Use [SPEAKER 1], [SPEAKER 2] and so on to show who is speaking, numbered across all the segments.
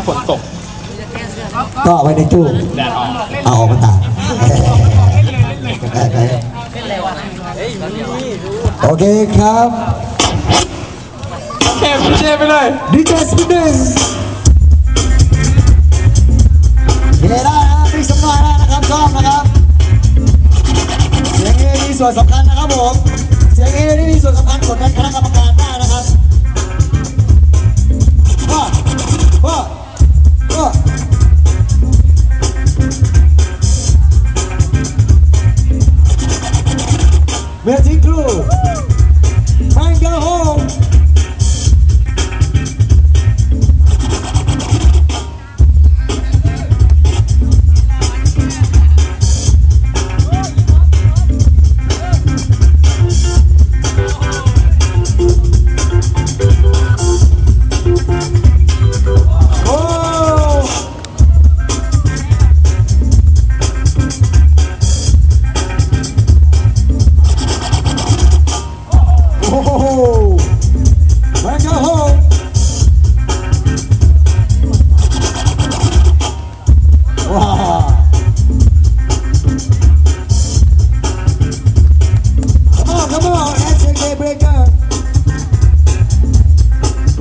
[SPEAKER 1] ถ้าฝนตก
[SPEAKER 2] ก็เอาไว้ในตู้
[SPEAKER 1] แดดออก
[SPEAKER 2] เอาออกมาตากโอเคครับ
[SPEAKER 1] เก็บพี่เจไปเลย
[SPEAKER 2] ดีเจสปินหนึ่งเฮได้นะมีสำนวนได้นะครับชอบนะครับเสียงเอมีส่วนสำคัญนะครับผมเสียงเอนี่มีส่วนสำคัญกดดันคณะกรรมการได้นะครับ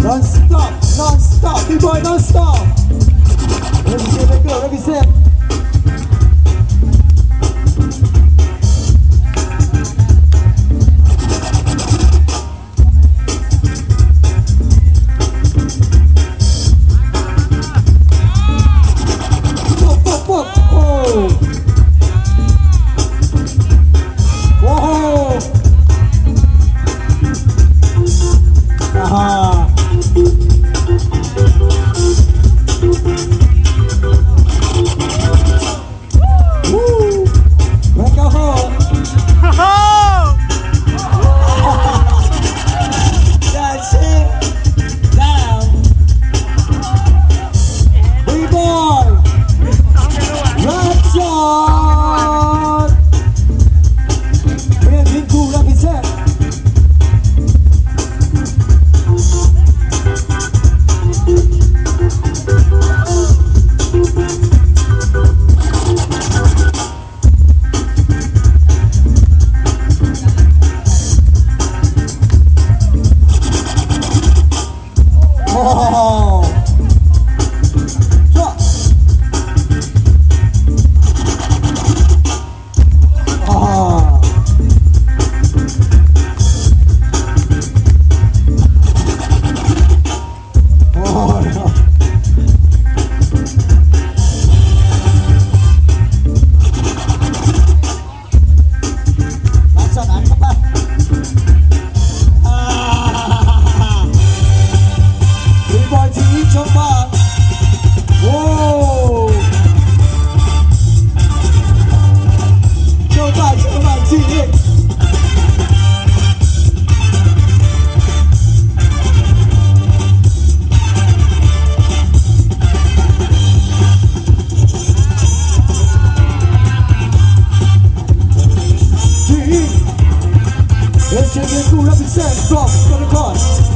[SPEAKER 2] Non-stop, non-stop, B-boy non-stop. Let me see if they go, let me see get cool up it stand strong, gonna cause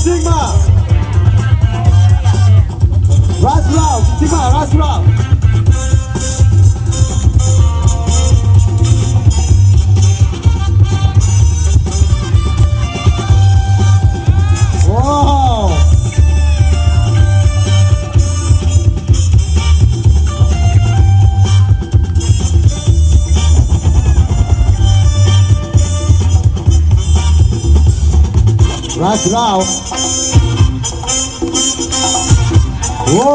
[SPEAKER 2] Sigma. Ras Ralph, Sigma, Ras Ralph. ราสราวโว้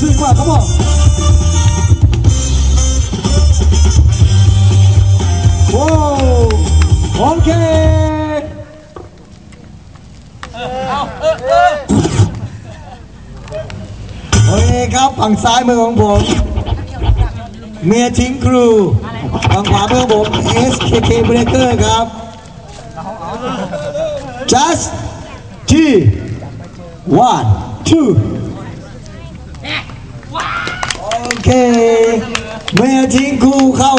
[SPEAKER 2] ซึ่งว่าเขาบอกโว้โอเคโอเคครับฝั่งซ้ายมือของผม เมียทิ้งครู ทางขวามือผม SKK Breaker ครับ just T one two โอเคเมื่อทิ้งครูเข้า